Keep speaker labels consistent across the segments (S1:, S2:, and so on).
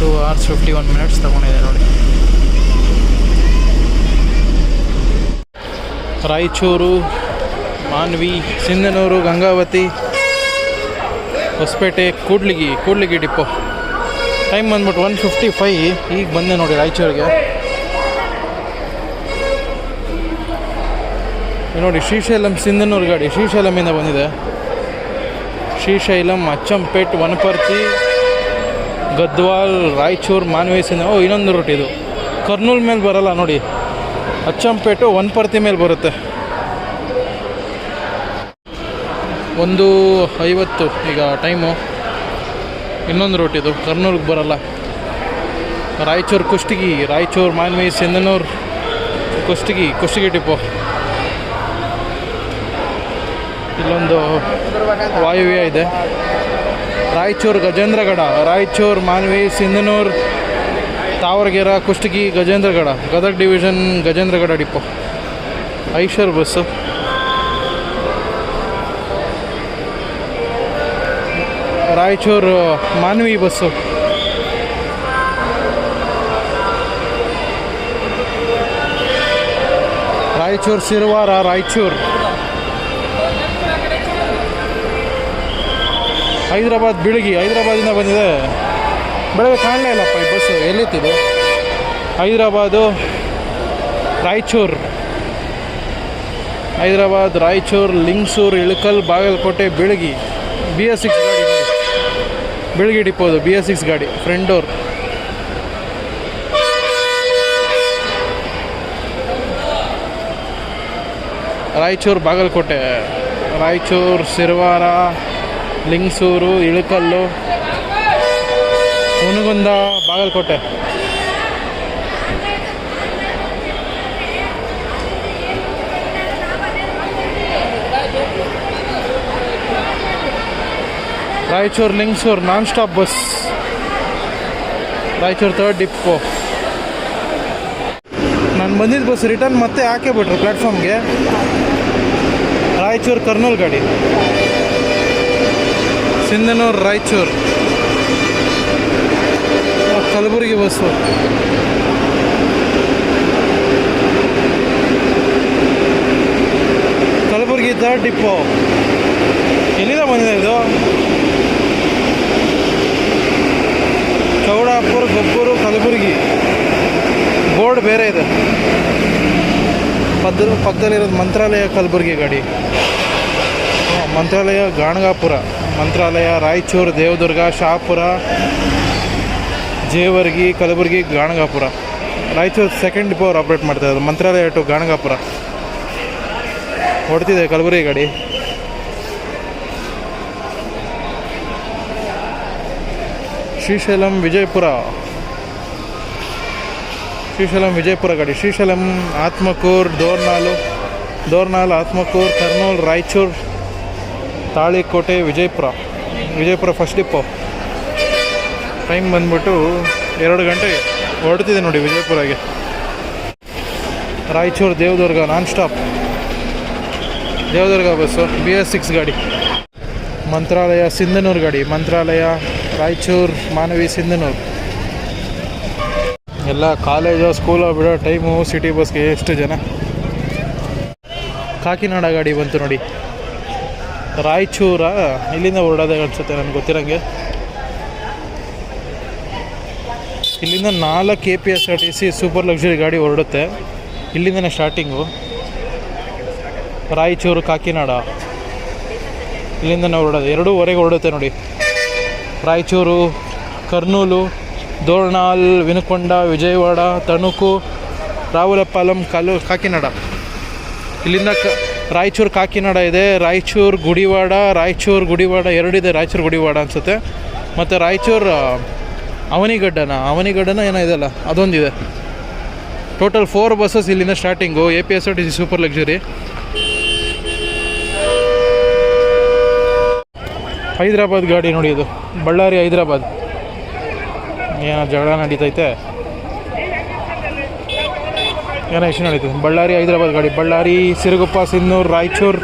S1: Two hours fifty one minutes ತೊಗೊಂಡಿದೆ ನೋಡಿ. Raichur, Manvi, Sindhanur, Gangavathi, Hosapete, Kudligi Kudligi depot. Time ಬಂದ್ಬಿಟ್ಟು one fifty five ಈಗ ಬಂದೆ ನೋಡಿ ರಾಯಚೂರಿಗೆ. ನೋಡಿ ಶ್ರೀಶೈಲಂ, ಸಿಂಧನೂರು ಗಾಡಿ ಶ್ರೀಶೈಲಮಿಂದ ಬಂದಿದೆ. ಶ್ರೀಶೈಲಂ, ಅಚ್ಚಂಪೇಟ್, ವನಪರ್ತಿ ಗದ್ವಾಲ್, ರಾಯಚೂರು ಮಾನ್ವಿ ಸಿಂಧ ಓ, ಇನ್ನೊಂದು ರೂಟ್ ಇದು. ಕರ್ನೂಲ್ ಮೇಲೆ ಬರಲ್ಲ, ನೋಡಿ. ಅಚ್ಚಂಪೇಟು ಪರ್ತಿ ಮೇಲೆ ಬರುತ್ತೆ. ಒಂದು ಐವತ್ತು ಈಗ ಟೈಮು. ಇನ್ನೊಂದು ರೂಟ್ ಇದು, ಕರ್ನೂಲ್ಗೆ ಬರಲ್ಲ. ರಾಯಚೂರು ಕುಷ್ಟಗಿ, ರಾಯಚೂರು ಮಾನ್ವಿ ಸಿಂಧನೂರು, ಕುಷ್ಟಗಿ ಕುಷ್ಟಗಿ ಡಿಪೋ ಇಲ್ಲೊಂದು ವಾಯುವ್ಯ ಇದೆ. Raichur Gajendragad, Raichur Manvi, Sindhanur, Tavaragere, Kushtagi, Gajendragad, Gadag division Gajendragad depot. Eicher bus. Raichur Manvi bus. Raichur Sirwar Raichur. Hyderabad Bilagi ಹೈದ್ರಾಬಾದಿಂದ ಬಂದಿದೆ. ಬೆಳಗ್ಗೆ ಕಾಣಲೇ ಇಲ್ಲಪ್ಪ ಈ bus, ಎಲ್ಲಿತ್ತಿದೆ? Hyderabad, Raichur. Hyderabad, Raichur, Lingsugur, Ilkal, Bagalkote, Bilagi. B S six ಗಾಡಿ ಬೆಳಗ್ಗೆ ಬೆಳಗಿ ಡಿಪೋದು B S six ಗಾಡಿ front door Raichur, Bagalkote. Raichur, Sirwar. Lingsugur, Ilkal Hungund Bagalkote. Raichur, Lingsugur non stop bus Raichur third depot ನಾನು ಬಂದಿದ್ದ bus return ಮತ್ತೆ ಹಾಕೇ ಬಿಟ್ರು ಪ್ಲ್ಯಾಟ್ಫಾರ್ಮ್ಗೆ ರಾಯಚೂರು, ಕರ್ನೂಲ್ ಗಾಡಿ. Sindhanur, Raichur. Kalaburagi bus Kalaburagi third depot. ಎಲ್ಲಿಂದ ಬಂದಿದೆ ಇದು? ಚೌಡಾಪುರ, ಗೊಬ್ಬೂರು, ಕಲಬುರಗಿ. ಬೋರ್ಡ್ ಬೇರೆ ಇದೆ. ಪದ ಪಕ್ಕದಲ್ಲಿರೋದು ಮಂತ್ರಾಲಯ ಕಲಬುರಗಿ ಗಾಡಿ. ಮಂತ್ರಾಲಯ ಗಾಣಗಾಪುರ. ಮಂತ್ರಾಲಯ, ರಾಯಚೂರು, ದೇವದುರ್ಗ ಶಹಾಪುರ ಜೇವರ್ಗಿ, ಕಲಬುರಗಿ, ಗಾಣಗಾಪುರ. ರಾಯಚೂರು ಸೆಕೆಂಡ್ ಡಿಪೋ ಅವ್ರು ಆಪ್ರೇಟ್ ಮಾಡ್ತಾ ಮಂತ್ರಾಲಯ ಟು ಗಾಣಗಾಪುರ. ಹೊಡ್ತಿದೆ ಕಲಬುರಗಿ ಗಾಡಿ. ಶ್ರೀಶೈಲಂ, ವಿಜಯಪುರ. ಶ್ರೀಶೈಲಂ, ವಿಜಯಪುರ ಗಾಡಿ. Srisailam, Atmakur Dornala Dornal Atmakur, Kurnool, Raichur. Talikota Vijayapura Vijayapura first depot time ಬಂದ್ಬಿಟ್ಟು ಎರಡು ಗಂಟೆ ಹೊರಡ್ತಿದೆ ನೋಡಿ ವಿಜಯಪುರಗೆ. Raichur Devadurga non stop Devadurga bus B S six ಗಾಡಿ. ಮಂತ್ರಾಲಯ ಸಿಂಧನೂರು ಗಾಡಿ, ಮಂತ್ರಾಲಯ, ರಾಯಚೂರು, ಮಾನವಿ ಸಿಂಧನೂರು. ಎಲ್ಲ ಕಾಲೇಜು ಸ್ಕೂಲ ಬಿಡೋ ಟೈಮು ಸಿಟಿ ಬಸ್ಗೆ ಎಷ್ಟು ಜನ? ಕಾಕಿನಾಡ ಗಾಡಿ ಬಂತು ನೋಡಿ. ರಾಯಚೂರ, ಇಲ್ಲಿಂದ ಹೊರಡೋದೇ ಅನ್ಸುತ್ತೆ ನನಗೆ ಗೊತ್ತಿರೋಂಗೆ. ಇಲ್ಲಿಂದ ನಾಲ್ಕು K P S R T C super luxury ಗಾಡಿ ಹೊರಡುತ್ತೆ. ಇಲ್ಲಿಂದನೇ ಸ್ಟಾರ್ಟಿಂಗು ರಾಯಚೂರು, ಕಾಕಿನಾಡ. ಇಲ್ಲಿಂದನೇ ಹೊರಡೋದು. ಎರಡೂವರೆಗೆ ಹೊರಡುತ್ತೆ ನೋಡಿ. ರಾಯಚೂರು, ಕರ್ನೂಲು ದೋರ್ನಾಲ್ ವಿನುಕೊಂಡ, ವಿಜಯವಾಡ, ತಣುಕು, ರಾವುಲಪಾಲಂ, ಕಲು, ಕಾಕಿನಾಡ. ಇಲ್ಲಿಂದ ರಾಯಚೂರು ಕಾಕಿನಾಡ ಇದೆ, ರಾಯಚೂರು ಗುಡಿವಾಡ ರಾಯಚೂರು ಗುಡಿವಾಡ ಎರಡಿದೆ, ರಾಯಚೂರು ಗುಡಿವಾಡ ಅನಿಸುತ್ತೆ. ಮತ್ತು ರಾಯಚೂರು ಅವನಿಗಡ್ಡನ? ಅವನಿಗಡ್ಡನ ಏನೋ ಇದೆಲ್ಲ, ಅದೊಂದಿದೆ. ಟೋಟಲ್ ಫೋರ್ ಬಸ್ಸಸ್ ಇಲ್ಲಿಂದ starting A P S R T C super luxury Hyderabad ಗಾಡಿ ನೋಡಿ ಇದು. ಬಳ್ಳಾರಿ ಹೈದ್ರಾಬಾದ್. ಏನೋ ಜಗಳ ನಡೀತೈತೆ. ಏನೋ ಇಶ್ಯೂ ನಡೀತದೆ. ಬಳ್ಳಾರಿ, ಹೈದರಾಬಾದ್ ಗಾಡಿ. ಬಳ್ಳಾರಿ, ಸಿರುಗುಪ್ಪ, ಸಿನ್ನೂರು, ರಾಯಚೂರು,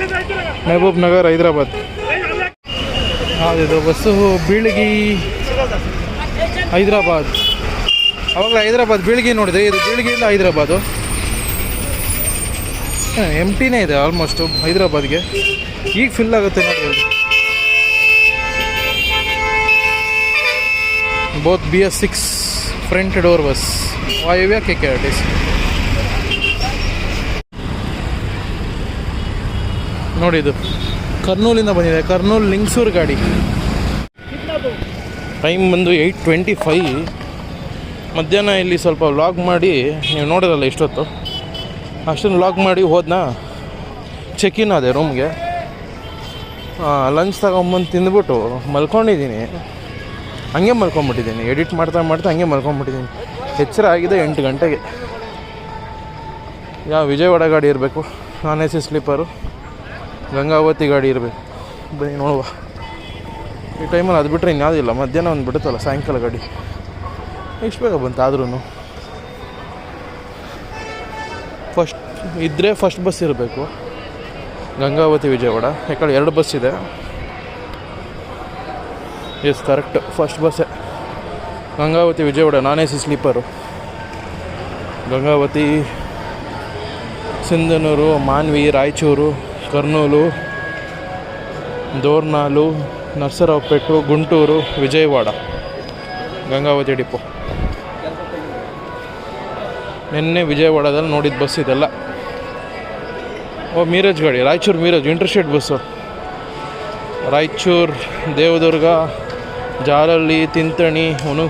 S1: ಮೆಹಬೂಬ್ ನಗರ್, ಹೈದ್ರಾಬಾದ್. ಹೌದಿದು ಬಸ್ಸು ಬೀಳಗಿ ಹೈದರಾಬಾದ್. ಅವಾಗ ಹೈದರಾಬಾದ್ ಬೀಳ್ಗಿ ನೋಡಿದೆ. ಇದು ಬೀಳ್ಗಿಯಿಂದ ಎಂ ಟಿನೇ ಇದೆ ಆಲ್ಮೋಸ್ಟು ಹೈದರಾಬಾದ್ಗೆ. ಈಗ ಫಿಲ್ ಆಗುತ್ತೆ ನೋಡಿ. Both B S six front door bus Vayavya K K R T C ನೋಡಿ ಇದು. ಕರ್ನೂಲಿಂದ ಬಂದಿದೆ. ಕರ್ನೂಲ್ ಲಿಂಗ್ಸೂರು ಗಾಡಿ. ಟೈಮ್ ಬಂದು ಏಯ್ಟ್ ಟ್ವೆಂಟಿ ಫೈ ಮಧ್ಯಾಹ್ನ ಇಲ್ಲಿ ಸ್ವಲ್ಪ ವ್ಲಾಗ್ ಮಾಡಿ, ನೀವು ನೋಡಿರಲ್ಲ ಇಷ್ಟೊತ್ತು. ಅಷ್ಟೊಂದು ವ್ಲಾಗ್ ಮಾಡಿ ಹೋದ್ನಾ? ಚೆಕ್ ಇನ್ ಅದೇ ರೂಮ್ಗೆ ಲಂಚ್ ತಗೊಂಬಂದು ತಿಂದ್ಬಿಟ್ಟು ಮಲ್ಕೊಂಡಿದ್ದೀನಿ. ಹಂಗೆ ಮಲ್ಕೊಂಬಿಟ್ಟಿದ್ದೀನಿ. ಎಡಿಟ್ ಮಾಡ್ತಾ ಮಾಡ್ತಾ ಹಂಗೆ ಮಲ್ಕೊಂಬಿಟ್ಟಿದ್ದೀನಿ. ಎಚ್ಚರ ಆಗಿದೆ ಎಂಟು ಗಂಟೆಗೆ. ಯಾವ ವಿಜಯವಾಡ ಗಾಡಿ ಇರಬೇಕು? Non A C sleeper. Gangavathi ಗಾಡಿ ಇರಬೇಕು. ಬನ್ನಿ ನೋಡುವ. ಈ ಟೈಮಲ್ಲಿ ಅದು ಬಿಟ್ಟರೆ ಇನ್ಯಾವುದಿಲ್ಲ ಮಧ್ಯಾಹ್ನ ಒಂದು ಬಿಡುತ್ತಲ್ಲ, ಸಾಯಂಕಾಲ ಗಾಡಿ. ಎಷ್ಟು ಬೇಗ ಬಂತು ಆದ್ರೂ ಫಸ್ಟ್ ಇದ್ದರೆ ಫಸ್ಟ್ ಬಸ್ ಇರಬೇಕು. ಗಂಗಾವತಿ ವಿಜಯವಾಡ. ಯಾಕಡೆ ಎರಡು ಬಸ್ ಇದೆ. Yes correct first ಬಸ್ಸೇ Gangavathi Vijayawada, non A C sleeper. Gangavathi, Sindhanur, Manvi, Raichur. Kurnool Dornala Narasaraopet Guntur Vijayawada Gangavathi depot ನಿನ್ನೆ ವಿಜಯವಾಡದಲ್ಲಿ ನೋಡಿದ ಬಸ್ ಇದೆಲ್ಲ ಓ ಮೀರಜ್ ಗಾಡಿ ರಾಯಚೂರು ಮೀರಜ್ ಇಂಟರ್ಸ್ಟೇಟ್ ಬಸ್ಸು ರಾಯಚೂರು ದೇವದುರ್ಗ ಜಾಲಹಳ್ಳಿ ತಿಂತಣಿ ಹುಣು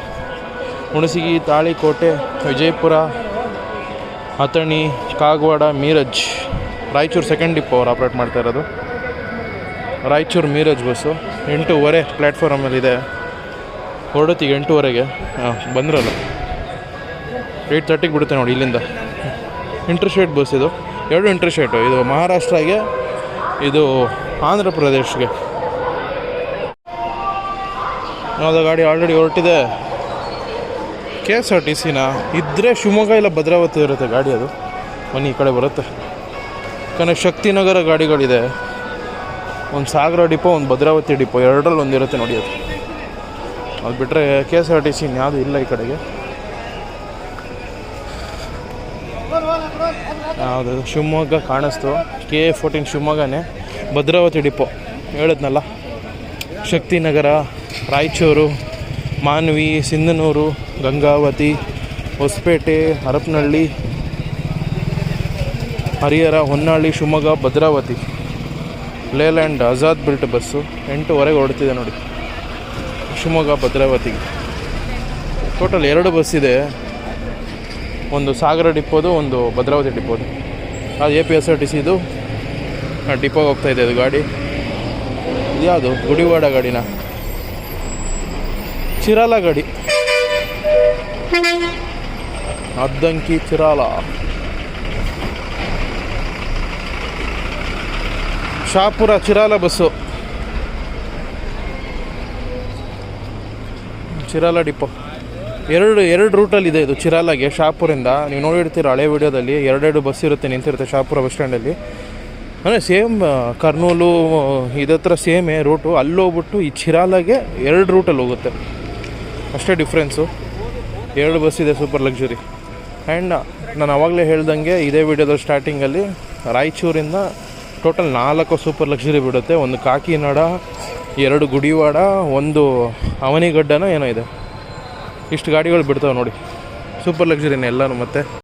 S1: ಹುಣಸಗಿ ತಾಳಿಕೋಟೆ ವಿಜಯಪುರ ಅಥಣಿ ಕಾಗವಾಡ ಮೀರಜ್ ರಾಯಚೂರು ಸೆಕೆಂಡ್ ಡಿಪೋ ಅವ್ರು ಆಪ್ರೇಟ್ ಮಾಡ್ತಾ ಇರೋದು. ರಾಯಚೂರು ಮೀರಜ್ ಬಸ್ಸು ಎಂಟೂವರೆ ಪ್ಲ್ಯಾಟ್ಫಾರ್ಮಲ್ಲಿದೆ ಹೊರಡತ್ತಿಗೆ ಎಂಟೂವರೆಗೆ. ಹಾಂ, ಬಂದ್ರಲ್ಲ. ಏಯ್ಟ್ ತರ್ಟಿಗೆ ಬಿಡುತ್ತೆ ನೋಡಿ ಇಲ್ಲಿಂದ. ಇಂಟರ್ಸ್ಟೇಟ್ ಬಸ್ ಇದು. ಎರಡು ಇಂಟರ್ಸ್ಟೇಟು ಇದು ಮಹಾರಾಷ್ಟ್ರಗೆ, ಇದು ಆಂಧ್ರ ಪ್ರದೇಶ್ಗೆ. ಅದು ಗಾಡಿ ಆಲ್ರೆಡಿ ಹೊರಟಿದೆ. ಕೆ ಎಸ್ ಆರ್ ಟಿ ಸಿನ ಇದ್ದರೆ ಶಿವಮೊಗ್ಗ ಇಲ್ಲ ಭದ್ರಾವತಿ ಇರುತ್ತೆ ಗಾಡಿ ಅದು. ಮನೆ ಈ ಕಡೆ ಬರುತ್ತೆ. ಯಾಕಂದರೆ ಶಕ್ತಿನಗರ ಗಾಡಿಗಳಿದೆ. ಒಂದು ಸಾಗರ ಡಿಪೋ, ಒಂದು ಭದ್ರಾವತಿ ಡಿಪೋ, ಎರಡರಲ್ಲಿ ಒಂದಿರುತ್ತೆ ನೋಡಿ ಅದು. ಅದು ಬಿಟ್ಟರೆ K S R T C ಇನ್ಯಾವುದು ಇಲ್ಲ ಈ ಕಡೆಗೆ. ಯಾವುದು ಶಿವಮೊಗ್ಗ ಕಾಣಿಸ್ತು. ಕೆ ಎ ಫೋರ್ಟೀನ್ ಶಿವಮೊಗ್ಗನೇ. ಭದ್ರಾವತಿ ಡಿಪೋ. ಹೇಳಿದ್ನಲ್ಲ? Shaktinagar, Raichur, Manvi, Sindhanur, Gangavathi, Hosapete, Harapanahalli Harihar, Honnali, Shivamogga, Bhadravati. Leyland Azad built bus ಎಂಟುವರೆಗೆ ಹೊರಡ್ತಿದೆ ನೋಡಿ. ಶಿವಮೊಗ್ಗ, ಭದ್ರಾವತಿಗೆ. ಟೋಟಲ್ ಎರಡು ಬಸ್ ಇದೆ. ಒಂದು ಸಾಗರ ಡಿಪೋದು, ಒಂದು ಭದ್ರಾವತಿ ಡಿಪೋದು. ಅದು A P S R T ಸಿದು ಡಿಪೋಗೆ ಹೋಗ್ತಾ ಇದೆ ಅದು ಗಾಡಿ. ಇದ್ಯಾವುದು ಗುಡಿವಾಡ ಗಾಡಿನ? ಚಿರಾಲ ಗಾಡಿ. ಅದ್ದಂಕಿ ಚಿರಾಲ. ಶಾಪುರ ಚಿರಾಲ ಬಸ್ಸು. ಚಿರಾಲ ಡಿಪೋ. ಎರಡು ಎರಡು ರೂಟಲ್ಲಿದೆ ಇದು ಚಿರಾಲಾಗೆ, ಶಾಪುರಿಂದ. ನೀವು ನೋಡಿರ್ತೀರ ಹಳೆ ವಿಡಿಯೋದಲ್ಲಿ ಎರಡೆರಡು ಬಸ್ ಇರುತ್ತೆ, ನಿಂತಿರುತ್ತೆ ಶಾಪುರ ಬಸ್ ಸ್ಟ್ಯಾಂಡಲ್ಲಿ. ಅಂದರೆ ಸೇಮ್ ಕರ್ನೂಲು ಇದತ್ರ ಸೇಮೇ ರೂಟು. ಅಲ್ಲಿ ಹೋಗ್ಬಿಟ್ಟು ಈ ಚಿರಾಲಾಗೆ ಎರಡು ರೂಟಲ್ಲಿ ಹೋಗುತ್ತೆ. ಅಷ್ಟೇ ಡಿಫ್ರೆನ್ಸು ಎರಡು ಬಸ್ ಇದೆ ಸೂಪರ್ ಲಕ್ಸುರಿ ಆ್ಯಂಡ್ ನಾನು ಆವಾಗಲೇ ಹೇಳ್ದಂಗೆ ಇದೇ ವಿಡಿಯೋದ ಸ್ಟಾರ್ಟಿಂಗಲ್ಲಿ ರಾಯಚೂರಿಂದ ಟೋಟಲ್ ನಾಲ್ಕು ಸೂಪರ್ ಲಕ್ಸುರಿ ಬಿಡುತ್ತೆ. ಒಂದು ಕಾಕಿನಾಡ, ಎರಡು ಗುಡಿವಾಡ, ಒಂದು ಅವನಿಗಡ್ಡನ ಏನೋ ಇದೆ. ಇಷ್ಟು ಗಾಡಿಗಳು ಬಿಡ್ತಾವೆ ನೋಡಿ. ಸೂಪರ್ ಲಕ್ಸುರಿನೇ ಎಲ್ಲನೂ ಮತ್ತೆ.